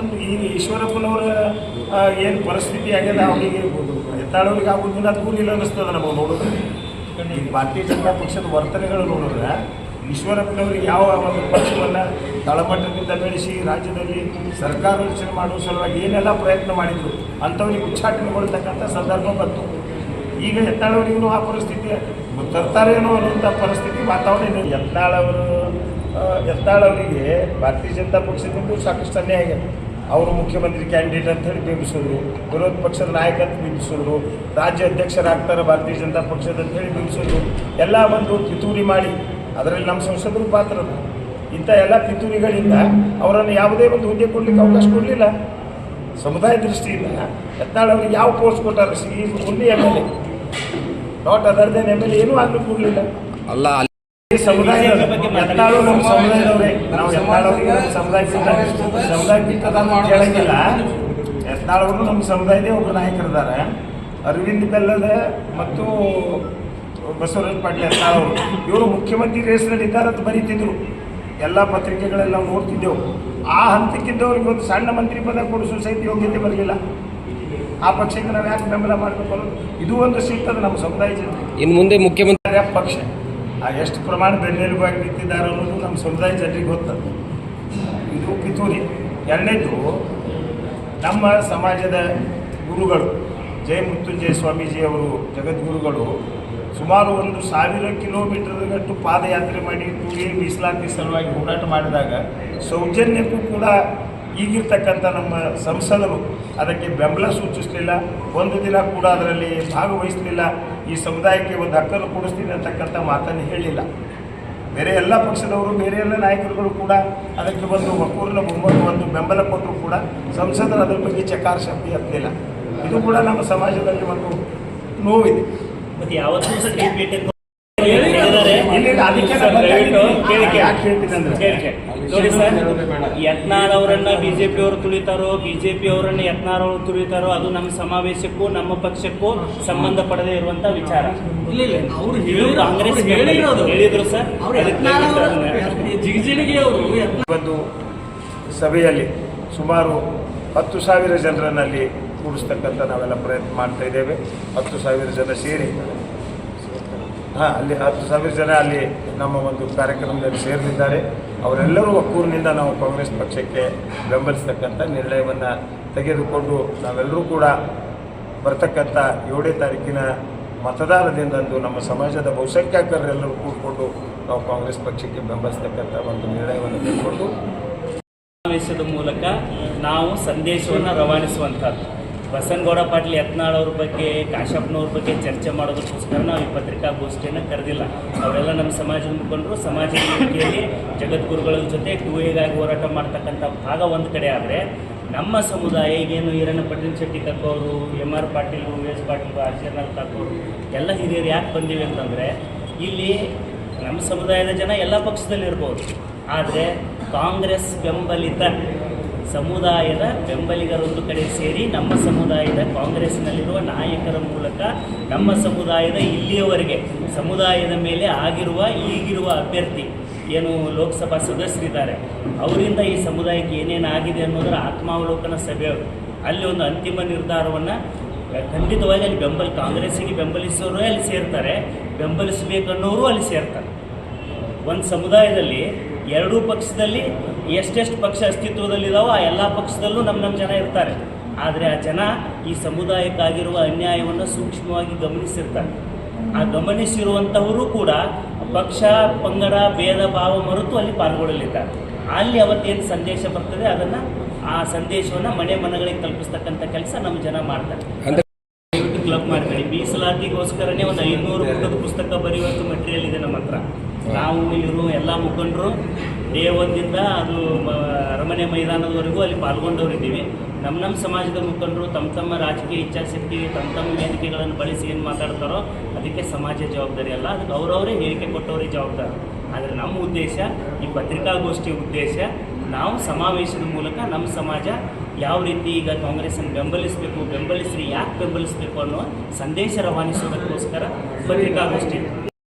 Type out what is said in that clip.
ಒಂದು ಈ ಈಶ್ವರಪ್ಪನವರ ಏನು ಪರಿಸ್ಥಿತಿ ಆಗ್ಯದ ಅವರಿಗೆ ಎತ್ತಾಳವ್ರಿಗೆ ಆಗೋದಿಲ್ಲ ಅದು ಇಲ್ಲ ಅನ್ನಿಸ್ತದ ನಮಗೆ ನೋಡಿದ್ರೆ ಈ ಭಾರತೀಯ ಜನತಾ ಪಕ್ಷದ ವರ್ತನೆಗಳು ನೋಡಿದ್ರೆ ಈಶ್ವರಪ್ಪನವರಿಗೆ ಯಾವ ಒಂದು ಪಕ್ಷವನ್ನು ತಳಮಟ್ಟದಿಂದ ಬೆಳೆಸಿ ರಾಜ್ಯದಲ್ಲಿ ಸರ್ಕಾರ ರಚನೆ ಮಾಡುವ ಸಲುವಾಗಿ ಏನೆಲ್ಲ ಪ್ರಯತ್ನ ಮಾಡಿದ್ರು ಅಂಥವ್ರಿಗೆ ಉಚ್ಚಾಟನೆಗೊಳ್ತಕ್ಕಂಥ ಸಂದರ್ಭ ಬಂತು. ಈಗ ಯತ್ನಾಳವರಿಗೂ ಆ ಪರಿಸ್ಥಿತಿ ತರ್ತಾರೇನೋ ಅನ್ನುವಂಥ ಪರಿಸ್ಥಿತಿ ವಾತಾವರಣ ಇದೆ. ಯತ್ನಾಳವರು ಎತ್ತಾಳವರಿಗೆ ಭಾರತೀಯ ಜನತಾ ಪಕ್ಷದಿಂದ ಸಾಕಷ್ಟು ಅನ್ಯಾಯ ಆಗಿದೆ ಅವರು ಮುಖ್ಯಮಂತ್ರಿ ಕ್ಯಾಂಡಿಡೇಟ್ ಅಂತ ಹೇಳಿ ಬಿಂಬಿಸಿದ್ರು. ವಿರೋಧ ಪಕ್ಷದ ನಾಯಕ ಅಂತ ಬಿಂಬಿಸಿದ್ರು. ರಾಜ್ಯ ಅಧ್ಯಕ್ಷರಾಗ್ತಾರೆ ಭಾರತೀಯ ಜನತಾ ಪಕ್ಷದ ಅಂತ ಹೇಳಿ ಬಿಂಬಿಸಿದ್ರು. ಎಲ್ಲ ಒಂದು ಪಿತೂರಿ ಮಾಡಿ. ಅದರಲ್ಲಿ ನಮ್ಮ ಸಂಸದರು ಪಾತ್ರ ಅದು. ಇಂಥ ಎಲ್ಲ ಪಿತೂರಿಗಳಿಂದ ಅವರನ್ನು ಯಾವುದೇ ಒಂದು ಹುದ್ದೆ ಕೊಡಲಿಕ್ಕೆ ಅವಕಾಶ ಕೊಡಲಿಲ್ಲ. ಸಮುದಾಯ ದೃಷ್ಟಿಯಿಂದ ಯತ್ನಾಳ್ ಅವರಿಗೆ ಯಾವ post ಕೊಟ್ಟಾರೆ see only M L A not other than M L A ಏನೂ ಆಗಲಿಕ್ಕೆ ಕೊಡಲಿಲ್ಲ ಅಲ್ಲ ಅಲ್ಲಿ ಈ ಸಮುದಾಯ ಯತ್ನಾಳು ನಮ್ಮ ಸಮುದಾಯದವರೇ. ನಾವು ಎತ್ತಾಳವ್ರಿಗೆ ಅವರಿಗೆ ನಮ್ಮ ಸಮುದಾಯಕ್ಕಿಂತ ಸಮುದಾಯಕ್ಕಿಂತ ನಾನು ಕೇಳಂಗಿಲ್ಲ. ಯತ್ನಾಳ್ ಅವರು ನಮ್ಮ ಸಮುದಾಯದೇ ಒಬ್ಬ ನಾಯಕರಿದ್ದಾರೆ. ಅರವಿಂದ್ ಬೆಲ್ಲದ ಮತ್ತು ಬಸವರಾಜ ಪಾಟೀಲ್ ಅವರು ಇವರು ಮುಖ್ಯಮಂತ್ರಿ ರೇಸ್ನಲ್ಲಿ ಇದ್ದಾರೆ ಅಂತ ಬರೀತಿದ್ರು. ಎಲ್ಲ ಪತ್ರಿಕೆಗಳೆಲ್ಲ ನಾವು ನೋಡ್ತಿದ್ದೆವು. ಆ ಹಂತಕ್ಕಿದ್ದವ್ರಿಗೆ ಒಂದು ಸಣ್ಣ ಮಂತ್ರಿ ಪದ ಕೊಡಿಸೋ ಸಹಿತ ಯೋಗ್ಯತೆ ಬರಲಿಲ್ಲ. ಆ ಪಕ್ಷಕ್ಕೆ ನಾವು ಯಾಕೆ ಬೆಂಬಲ ಮಾಡಬೇಕು ಅನ್ನೋದು? ಇದು ಒಂದು ಸಿಗ್ತದೆ ನಮ್ಮ ಸಮುದಾಯ ಜನ ಇನ್ನು ಮುಂದೆ ಮುಖ್ಯಮಂತ್ರಿ ಪಕ್ಷ? ಆ ಎಷ್ಟು ಪ್ರಮಾಣ ಬೆನ್ನೆಲುಬಾಗಿ ನಿಂತಿದ್ದಾರೆ ಅನ್ನೋದು ನಮ್ಮ ಸಮುದಾಯ ಜನರಿಗೆ ಗೊತ್ತದು ಇದು ಪಿತೂರಿ. ಎರಡನೇದು, ನಮ್ಮ ಸಮಾಜದ ಗುರುಗಳು ಜಯ ಮೃತ್ಯುಂಜಯ ಸ್ವಾಮೀಜಿಯವರು ಜಗದ್ಗುರುಗಳು ಸುಮಾರು ಒಂದು ಸಾವಿರ ಕಿಲೋಮೀಟರ್ಗಟ್ಟು ಪಾದಯಾತ್ರೆ ಮಾಡಿ ಟೂಗೆ ಮೀಸಲಾತಿ ಸಲುವಾಗಿ ಹೋರಾಟ ಮಾಡಿದಾಗ ಸೌಜನ್ಯಕ್ಕೂ ಕೂಡ ಈಗಿರ್ತಕ್ಕಂಥ ನಮ್ಮ ಸಂಸದರು ಅದಕ್ಕೆ ಬೆಂಬಲ ಸೂಚಿಸಲಿಲ್ಲ. ಒಂದು ದಿನ ಕೂಡ ಅದರಲ್ಲಿ ಭಾಗವಹಿಸಲಿಲ್ಲ. ಈ ಸಮುದಾಯಕ್ಕೆ ಒಂದು ಹಕ್ಕನ್ನು ಕೊಡಿಸ್ತೀನಿ ಅಂತಕ್ಕಂಥ ಮಾತನ್ನು ಹೇಳಿಲ್ಲ. ಬೇರೆ ಎಲ್ಲ ಪಕ್ಷದವರು, ಬೇರೆ ಎಲ್ಲ ನಾಯಕರುಗಳು ಕೂಡ ಅದಕ್ಕೆ ಒಂದು ಒಕ್ಕೂರಿನ ಬಹುಮತ, ಒಂದು ಬೆಂಬಲ ಕೊಟ್ಟರು ಕೂಡ ಸಂಸದರು ಅದರ ಬಗ್ಗೆ ಚಕಾರ ಶಕ್ತಿ ಹತ್ತಿಲ್ಲ ಇದು ಕೂಡ ನಮ್ಮ ಸಮಾಜದಲ್ಲಿ ಒಂದು ನೋವಿದೆ. ಮತ್ತು ಯಾವತ್ತೂ ಸಹ ಅದಕ್ಕೆ. ಯಾಕೆ ಹೇಳ್ತೀನಿ ಅಂದ್ರೆ ನೋಡಿ ಸರ್ ಯತ್ನಾಳ್ ಅವರನ್ನ ಬಿಜೆಪಿ ಅವರು ತುಳಿತಾರೋ ಬಿಜೆಪಿ ಅವರನ್ನ ಯತ್ನಾಳ್ ಅವರು ತುಳಿತಾರೋ ಅದು ನಮ್ಮ ಸಮಾವೇಶಕ್ಕೂ ನಮ್ಮ ಪಕ್ಷಕ್ಕೂ ಸಂಬಂಧ ಪಡದೇ ಇರುವಂತ ವಿಚಾರ. ಕಾಂಗ್ರೆಸ್ ಹೇಳಿದ್ರು ಸರ್. ಒಂದು ಸಭೆಯಲ್ಲಿ ಸುಮಾರು ಹತ್ತು ಸಾವಿರ ಜನರನ್ನಲ್ಲಿ ಕೂಡಿಸ್ತಕ್ಕಂಥ ನಾವೆಲ್ಲ ಪ್ರಯತ್ನ ಮಾಡ್ತಾ ಇದ್ದೇವೆ. ಹತ್ತು ಸಾವಿರ ಜನ ಸೇರಿ ಹಾಂ, ಅಲ್ಲಿ ಹತ್ತು ಸಾವಿರ ಜನ ಅಲ್ಲಿ ನಮ್ಮ ಒಂದು ಕಾರ್ಯಕ್ರಮದಲ್ಲಿ ಸೇರಲಿದ್ದಾರೆ ಅವರೆಲ್ಲರೂ ಒಕ್ಕೂರಿನಿಂದ ನಾವು ಕಾಂಗ್ರೆಸ್ ಪಕ್ಷಕ್ಕೆ ಬೆಂಬಲಿಸ್ತಕ್ಕಂಥ ನಿರ್ಣಯವನ್ನು ತೆಗೆದುಕೊಂಡು ನಾವೆಲ್ಲರೂ ಕೂಡ ಬರ್ತಕ್ಕಂಥ ಏಳನೇ ತಾರೀಕಿನ ಮತದಾನದಿಂದಂದು ನಮ್ಮ ಸಮಾಜದ ಬಹುಸಂಖ್ಯಾತರೆಲ್ಲರೂ ಕೂಡಿಕೊಂಡು ನಾವು ಕಾಂಗ್ರೆಸ್ ಪಕ್ಷಕ್ಕೆ ಬೆಂಬಲಿಸ್ತಕ್ಕಂಥ ಒಂದು ನಿರ್ಣಯವನ್ನು ತೆಗೆದುಕೊಂಡು ಸಮಾವೇಶದ ಮೂಲಕ ನಾವು ಸಂದೇಶವನ್ನು ರವಾನಿಸುವಂಥದ್ದು ಬಸನಗೌಡ ಪಾಟೀಲ್ ಯತ್ನಾಳ್ ಅವ್ರ ಬಗ್ಗೆ, ಕಾಶಪ್ಪನವ್ರ ಬಗ್ಗೆ ಚರ್ಚೆ ಮಾಡೋದಕ್ಕೋಸ್ಕರ ನಾವು ಈ ಪತ್ರಿಕಾಗೋಷ್ಠಿಯನ್ನು ಕರೆದಿಲ್ಲ. ಅವರೆಲ್ಲ ನಮ್ಮ ಸಮಾಜದ ಮುಖಂಡರು, ಸಮಾಜದ ರೀತಿಯಲ್ಲಿ ಜಗದ್ಗುರುಗಳ ಜೊತೆ ಟೂ ಎಗಾಗಿ ಹೋರಾಟ ಮಾಡ್ತಕ್ಕಂಥ ಭಾಗ ಒಂದು ಕಡೆ ಆದರೆ, ನಮ್ಮ ಸಮುದಾಯ, ಈಗೇನು Eranna Patel Shetty ಕಕ್ಕೋರು M R Patil V S Patil Ashirnath ಕಾಕೋರು, ಎಲ್ಲ ಹಿರಿಯರು ಯಾಕೆ ಬಂದಿವೆ ಅಂತಂದರೆ, ಇಲ್ಲಿ ನಮ್ಮ ಸಮುದಾಯದ ಜನ ಎಲ್ಲ ಪಕ್ಷದಲ್ಲಿ ಇರ್ಬೋದು ಆದರೆ ಕಾಂಗ್ರೆಸ್ ಬೆಂಬಲಿತ ಸಮುದಾಯದ ಬೆಂಬಲಿಗರೊಂದು ಕಡೆ ಸೇರಿ ನಮ್ಮ ಸಮುದಾಯದ ಕಾಂಗ್ರೆಸ್ನಲ್ಲಿರುವ ನಾಯಕರ ಮೂಲಕ ನಮ್ಮ ಸಮುದಾಯದ ಇಲ್ಲಿಯವರೆಗೆ ಸಮುದಾಯದ ಮೇಲೆ ಆಗಿರುವ ಈಗಿರುವ ಅಭ್ಯರ್ಥಿ ಏನು ಲೋಕಸಭಾ ಸದಸ್ಯರಿದ್ದಾರೆ. ಅವರಿಂದ ಈ ಸಮುದಾಯಕ್ಕೆ ಏನೇನು ಆಗಿದೆ ಅನ್ನೋದರ ಆತ್ಮಾವಲೋಕನ ಸಭೆ. ಅಲ್ಲಿ ಒಂದು ಅಂತಿಮ ನಿರ್ಧಾರವನ್ನು ಖಂಡಿತವಾಗಿ ಅಲ್ಲಿ ಬೆಂಬಲ, ಕಾಂಗ್ರೆಸ್ಸಿಗೆ ಬೆಂಬಲಿಸೋರು ಅಲ್ಲಿ ಸೇರ್ತಾರೆ. ಬೆಂಬಲಿಸಬೇಕನ್ನೋರು ಅಲ್ಲಿ ಸೇರ್ತಾರೆ. ಒಂದು ಸಮುದಾಯದಲ್ಲಿ ಎರಡೂ ಪಕ್ಷದಲ್ಲಿ ಎಷ್ಟೆಷ್ಟು ಪಕ್ಷ ಅಸ್ತಿತ್ವದಲ್ಲಿದ್ದಾವೋ ಆ ಎಲ್ಲ ಪಕ್ಷದಲ್ಲೂ ನಮ್ಮ ನಮ್ಮ ಜನ ಇರ್ತಾರೆ. ಆದರೆ ಆ ಜನ ಈ ಸಮುದಾಯಕ್ಕಾಗಿರುವ ಅನ್ಯಾಯವನ್ನು ಸೂಕ್ಷ್ಮವಾಗಿ ಗಮನಿಸಿರ್ತಾರೆ. ಆ ಗಮನಿಸಿರುವಂಥವರು ಕೂಡ ಪಕ್ಷ ಪಂಗಡ ಭೇದ ಭಾವ ಮರೆತು ಅಲ್ಲಿ ಪಾಲ್ಗೊಳ್ಳಲಿದ್ದಾರೆ. ಅಲ್ಲಿ ಅವತ್ತೇನು ಸಂದೇಶ ಬರ್ತದೆ ಅದನ್ನು ಆ ಸಂದೇಶವನ್ನು ಮನೆ ಮನಗಳಿಗೆ ತಲುಪಿಸ್ತಕ್ಕಂಥ ಕೆಲಸ ನಮ್ಮ ಜನ ಮಾಡ್ತಾರೆ. ಕ್ಲಬ್ ಮಾಡ್ತಾರೆ ಮೀಸಲಾತಿಗೋಸ್ಕರನೇ ಒಂದು ಐನೂರು ಪುಟದ ಪುಸ್ತಕ ಬರೆಯುವಂಥ ಮಟೀರಿಯಲ್ ಇದೆ ನಮ್ಮ ಹತ್ರ. ನಾವು ಇಲ್ಲಿರೋ ಎಲ್ಲ ಮುಖಂಡರು ಡೇ ಒಂದಿಂದ ಅದು ಅರಮನೆ ಮೈದಾನದವರೆಗೂ ಅಲ್ಲಿ ಪಾಲ್ಗೊಂಡವರಿದ್ದೀವಿ. ನಮ್ಮ ನಮ್ಮ ಸಮಾಜದ ಮುಖಂಡರು ತಮ್ಮ ತಮ್ಮ ರಾಜಕೀಯ ಇಚ್ಛಾಶಕ್ತಿ ತಮ್ಮ ತಮ್ಮ ವೇದಿಕೆಗಳನ್ನು ಬಳಸಿ ಏನು ಮಾತಾಡ್ತಾರೋ ಅದಕ್ಕೆ ಸಮಾಜ ಜವಾಬ್ದಾರಿ ಅಲ್ಲ. ಅದಕ್ಕೆ ಅವರವರೇ ಹೇಳಿಕೆ ಕೊಟ್ಟವರೇ ಜವಾಬ್ದಾರಿ. ಆದರೆ ನಮ್ಮ ಉದ್ದೇಶ, ಈ ಪತ್ರಿಕಾಗೋಷ್ಠಿ ಉದ್ದೇಶ, ನಾವು ಸಮಾವೇಶದ ಮೂಲಕ ನಮ್ಮ ಸಮಾಜ ಯಾವ ರೀತಿ ಈಗ ಕಾಂಗ್ರೆಸ್ಸನ್ನು ಬೆಂಬಲಿಸಬೇಕು, ಬೆಂಬಲಿಸ್ರಿ, ಯಾಕೆ ಬೆಂಬಲಿಸಬೇಕು ಅನ್ನೋ ಸಂದೇಶ ರವಾನಿಸೋದಕ್ಕೋಸ್ಕರ ಪತ್ರಿಕಾಗೋಷ್ಠಿ.